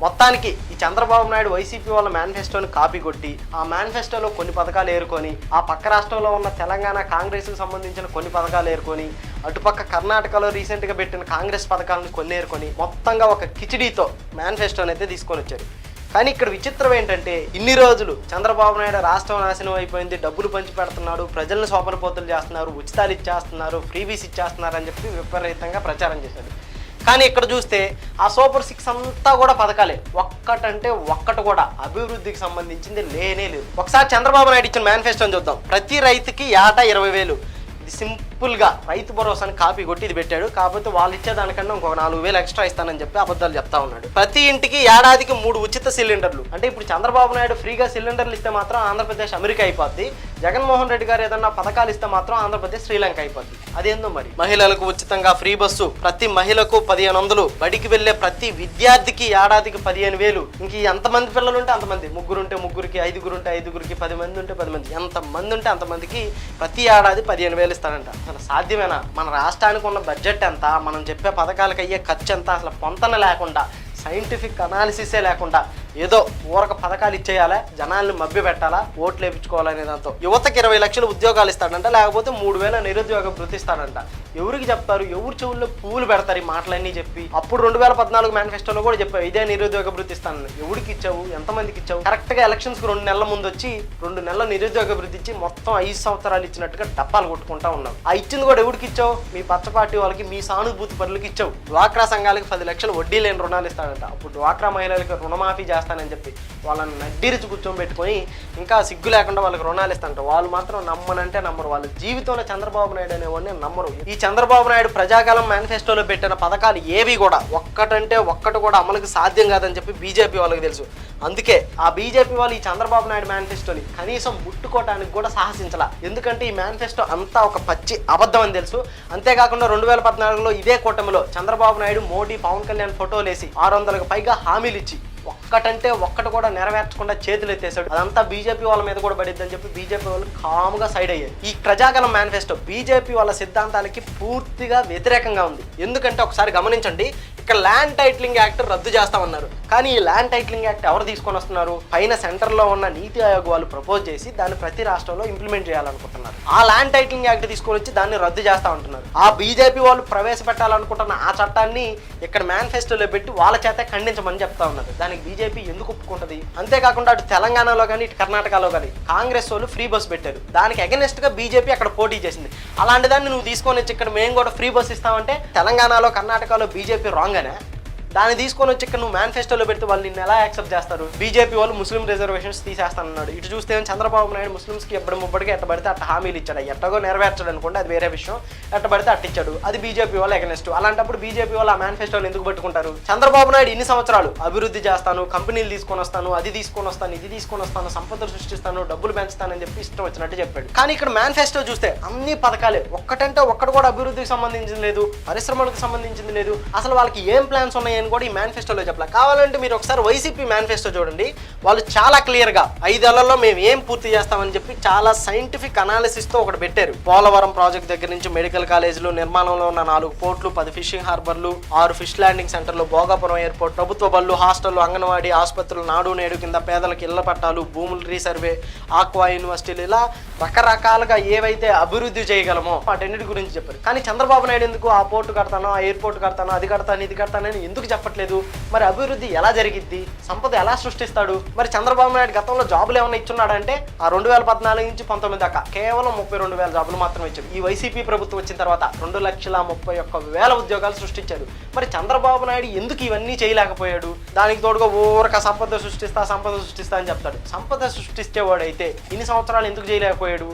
మొత్తానికి ఈ చంద్రబాబు నాయుడు వైసీపీ వాళ్ళ మేనిఫెస్టోని కాపీ కొట్టి ఆ మేనిఫెస్టోలో కొన్ని పథకాలు ఏరుకొని ఆ పక్క రాష్ట్రంలో ఉన్న తెలంగాణ కాంగ్రెస్కి సంబంధించిన కొన్ని పథకాలు ఏరుకొని అటుపక్క కర్ణాటకలో రీసెంట్గా పెట్టిన కాంగ్రెస్ పథకాలను కొన్ని ఏరుకొని మొత్తంగా ఒక కిచిడీతో మేనిఫెస్టోని అయితే తీసుకొని వచ్చారు. కానీ ఇక్కడ విచిత్రం ఏంటంటే ఇన్ని రోజులు చంద్రబాబు నాయుడు రాష్ట్రం నాశనం అయిపోయింది డబ్బులు పంచి పెడుతున్నాడు ప్రజలను సోపనపోతులు చేస్తున్నారు ఉచితాలు ఇచ్చేస్తున్నారు ఫ్రీబీస్ ఇచ్చేస్తున్నారు అని చెప్పి విపరీతంగా ప్రచారం చేశాడు కానీ ఇక్కడ చూస్తే ఆ సూపర్ సిక్స్ అంతా కూడా పథకాలే. ఒక్కటంటే ఒక్కటి కూడా అభివృద్ధికి సంబంధించింది లేనే లేదు. ఒకసారి చంద్రబాబు నాయుడు ఇచ్చిన మేనిఫెస్టోని చూద్దాం. ప్రతి రైతుకి ఏటా ఇరవై వేలు. ఇది సింపుల్గా రైతు భరోసాని కాపీ కొట్టి ఇది పెట్టాడు. కాకపోతే వాళ్ళు ఇచ్చేదానికన్నా ఇంకొక నాలుగు వేలు ఎక్స్ట్రా ఇస్తానని చెప్పి అబద్ధాలు చెప్తా ఉన్నాడు. ప్రతి ఇంటికి ఏడాదికి మూడు ఉచిత సిలిండర్లు. అంటే ఇప్పుడు చంద్రబాబు నాయుడు ఫ్రీగా సిలిండర్లు ఇస్తే మాత్రం ఆంధ్రప్రదేశ్ అమెరికా అయిపోద్ది. జగన్మోహన్ రెడ్డి గారు ఏదన్నా పథకాలు ఇస్తే మాత్రం ఆంధ్రప్రదేశ్ శ్రీలంక అయిపోద్ది. అదేందో మరి? మహిళలకు ఉచితంగా ఫ్రీ బస్సు. ప్రతి మహిళకు పదిహేను వందలు. బడికి వెళ్ళే ప్రతి విద్యార్థికి ఏడాదికి పదిహేను వేలు. ఇంక ఎంతమంది పిల్లలు ఉంటే అంతమంది ముగ్గురు ఉంటే ముగ్గురికి ఐదుగురు ఉంటే ఐదుగురికి పది మంది ఉంటే పది మంది. ఎంతమంది ఉంటే అంతమందికి ప్రతి ఏడాది పదిహేను వేలు ఇస్తారంట. అసలు సాధ్యమేనా? మన రాష్ట్రానికి ఉన్న బడ్జెట్ ఎంత? మనం చెప్పే పథకాలకు అయ్యే ఖర్చు ఎంత? అసలు పొంతన లేకుండా సైంటిఫిక్ అనాలిసిసే లేకుండా ఏదో ఊరక పథకాలు ఇచ్చేయాలా? జనాల్ని మభ్య పెట్టాలా? ఓట్లు వేయించుకోవాలనే దాంతో. యువతకి ఇరవై లక్షలు ఉద్యోగాలు ఇస్తాడంట లేకపోతే మూడు వేల నిరుద్యోగ భృతి ఇస్తాడంట. ఎవరికి చెప్తారు? ఎవరు చెవుల్లో పూలు పెడతారు ఈ మాటలన్నీ చెప్పి? అప్పుడు రెండు వేల పద్నాలుగు మేనిఫెస్టోలో కూడా చెప్పావు ఇదే నిరుద్యోగ భృతి ఇస్తాను ఎవరికి ఇచ్చావు? ఎంతమందికి ఇచ్చావు? కరెక్ట్గా ఎలక్షన్స్కి రెండు నెలల ముందు వచ్చి రెండు నెలల నిరుద్యోగ భృతి ఇచ్చి మొత్తం ఐదు సంవత్సరాలు ఇచ్చినట్టుగా డప్పాలు కొట్టుకుంటా ఉన్నావు. ఆ ఇచ్చింది కూడా ఎవరికి ఇచ్చావు? మీ పచ్చపార్టీ వాళ్ళకి మీ సానుభూతి పనులకి ఇచ్చావు. డ్వాక్రా సంఘాలకి పది లక్షలు వడ్డీ లేని రుణాలు ఇస్తాడంట అప్పుడు డ్వాక్రా మహిళలకు రుణమాఫీ చేస్తానని చెప్పి వాళ్ళని నడ్డిరిచి కూర్చోబెట్టుకొని ఇంకా సిగ్గు లేకుండా వాళ్ళకి రుణాలు ఇస్తాంట వాళ్ళు మాత్రం నమ్మనంటే నమ్మరు. వాళ్ళ జీవితంలో చంద్రబాబు నాయుడు అనేవాడిని నమ్మరు. ఈ చంద్రబాబు నాయుడు ప్రజాకాలం మేనిఫెస్టోలో పెట్టిన పథకాలు ఏవి కూడా ఒక్కటంటే ఒక్కటి కూడా అమలుకి సాధ్యం కాదని చెప్పి బీజేపీ వాళ్ళకి తెలుసు. అందుకే ఆ బీజేపీ వాళ్ళు ఈ చంద్రబాబు నాయుడు మేనిఫెస్టోని కనీసం ముట్టుకోవటానికి కూడా సాహసించాల. ఎందుకంటే ఈ మేనిఫెస్టో అంతా ఒక పచ్చి అబద్ధం అని తెలుసు. అంతేకాకుండా రెండు వేల పద్నాలుగులో ఇదే కూటమిలో చంద్రబాబు నాయుడు మోడీ పవన్ కళ్యాణ్ ఫోటోలు వేసి ఆరు వందలకు పైగా హామీలు ఇచ్చి ఒక్కటంటే ఒక్కటి కూడా నెరవేర్చకుండా చేతులు ఎత్తేసాడు అదంతా బీజేపీ వాళ్ళ మీద కూడా పడిద్దని చెప్పి బీజేపీ వాళ్ళు కామ్గా సైడ్ అయ్యారు. ఈ ప్రజాగలం మేనిఫెస్టో బీజేపీ వాళ్ళ సిద్ధాంతాలకి పూర్తిగా వ్యతిరేకంగా ఉంది. ఎందుకంటే ఒకసారి గమనించండి ఇక్కడ ల్యాండ్ టైటిలింగ్ యాక్ట్ రద్దు చేస్తామన్నారు. కానీ ఈ ల్యాండ్ టైటిలింగ్ యాక్ట్ ఎవరు తీసుకొని వస్తున్నారు? పైన సెంటర్లో ఉన్న నీతి ఆయోగ్ వాళ్ళు ప్రపోజ్ చేసి దాన్ని ప్రతి రాష్ట్రంలో ఇంప్లిమెంట్ చేయాలనుకుంటున్నారు. ఆ ల్యాండ్ టైటిలింగ్ యాక్ట్ తీసుకొని వచ్చి దాన్ని రద్దు చేస్తా ఉంటున్నారు. ఆ బీజేపీ వాళ్ళు ప్రవేశపెట్టాలనుకుంటున్న ఆ చట్టాన్ని ఇక్కడ మేనిఫెస్టోలో పెట్టి వాళ్ళ చేత ఖండించమని చెప్తా ఉన్నారు. దానికి బీజేపీ ఎందుకు ఒప్పుకుంటుంది? అంతేకాకుండా అటు తెలంగాణలో కానీ ఇటు కర్ణాటకలో కానీ కాంగ్రెస్ వాళ్ళు ఫ్రీ బస్ పెట్టారు. దానికి అగెనెస్ట్గా బీజేపీ అక్కడ పోటీ చేసింది. అలాంటి దాన్ని నువ్వు తీసుకొని వచ్చి ఇక్కడ మేము కూడా ఫ్రీ బస్ ఇస్తామంటే తెలంగాణలో కర్ణాటకలో బీజేపీ రాంగ్ అనే? దాన్ని తీసుకొని వచ్చి ఇక్కడ నువ్వు మేనిఫెస్టోలో పెడితే వాళ్ళు నిన్ను ఎలా యాక్సెప్ట్ చేస్తారు? బీజేపీ వాళ్ళు ముస్లిం రిజర్వేషన్స్ తీసేస్తానన్నాడు. ఇటు చూస్తే ఏమో చంద్రబాబు నాయుడు ముస్లింస్కి ఎప్పుడు ముప్పటికి ఎట్టబడితే అట్ట హామీలు ఇచ్చాడు. ఎట్టగో నెరవేర్చాడు అనుకుంటే అది వేరే విషయం. ఎట్టబడితే అట్ట ఇచ్చాడు. అది బీజేపీ వాళ్ళు ఎగనెస్ట్ అలాంటప్పుడు బీజేపీ వాళ్ళు ఆ మేనిఫెస్టోలు ఎందుకు పట్టుకుంటారు? చంద్రబాబు నాయుడు ఇన్ని సంవత్సరాలు అభివృద్ధి చేస్తాను కంపెనీలు తీసుకొని వస్తాను అది తీసుకొని వస్తాను ఇది తీసుకొని వస్తాను సంపద సృష్టిస్తాను డబ్బులు పెంచుతానని చెప్పి ఇష్టం వచ్చినట్టు చెప్పాడు. కానీ ఇక్కడ మేనిఫెస్టో చూస్తే అన్ని పథకాలే. ఒక్కటంటే ఒక్కటి కూడా అభివృద్ధికి సంబంధించింది లేదు పరిశ్రమలకు సంబంధించింది లేదు. అసలు వాళ్ళకి ఏం ప్లాన్స్ నేను కూడా ఈ మేనిఫెస్టోలో చెప్పాలి. కావాలంటే మీరు ఒకసారి వైసీపీ మేనిఫెస్టో చూడండి. వాళ్ళు చాలా క్లియర్గా ఐదేళ్ళలో మేము ఏం పూర్తి చేస్తామని చెప్పి చాలా సైంటిఫిక్ అనాలిసిస్తో ఒకటి పెట్టారు. పోలవరం ప్రాజెక్ట్ దగ్గర నుంచి మెడికల్ కాలేజీలు నిర్మాణంలో ఉన్న నాలుగు పోర్ట్లు పది ఫిషింగ్ హార్బర్లు ఆరు ఫిష్ ల్యాండింగ్ సెంటర్లు భోగాపురం ఎయిర్పోర్ట్ ప్రభుత్వ బళ్ళు హాస్టళ్ళు అంగన్వాడీ ఆసుపత్రులు నాడు నేడు కింద పేదలకు ఇళ్ళ పట్టాలు భూములు రీసర్వే ఆక్వా యూనివర్సిటీలు ఇలా రకరకాలుగా ఏవైతే అభివృద్ధి చేయగలమో వాటన్నిటి గురించి చెప్పారు. కానీ చంద్రబాబు నాయుడు ఎందుకు ఆ పోర్టు కడతానో ఆ ఎయిర్పోర్ట్ కడతానో అది కడతాను ఇది కడతానని ఎందుకు చెప్పట్లేదు. మరి అభివృద్ధి ఎలా జరిగిద్ది? సంపద ఎలా సృష్టిస్తాడు? మరి చంద్రబాబు నాయుడు గతంలో జాబులు ఏమైనా ఇచ్చున్నాడంటే ఆ రెండు వేల పద్నాలుగు నుంచి పంతొమ్మిది దాకా కేవలం ముప్పై రెండు వేల జాబులు మాత్రమే ఇచ్చాడు. ఈ వైసీపీ ప్రభుత్వం వచ్చిన తర్వాత రెండు లక్షల ముప్పై ఒక్క వేల ఉద్యోగాలు సృష్టించాడు. మరి చంద్రబాబు నాయుడు ఎందుకు ఇవన్నీ చేయలేకపోయాడు? దానికి తోడుగా ఊరక సంపద సృష్టిస్తా సంపద సృష్టిస్తా అని చెప్తాడు. సంపద సృష్టించేవాడైతే ఇన్ని సంవత్సరాలు ఎందుకు చేయలేకపోయాడు?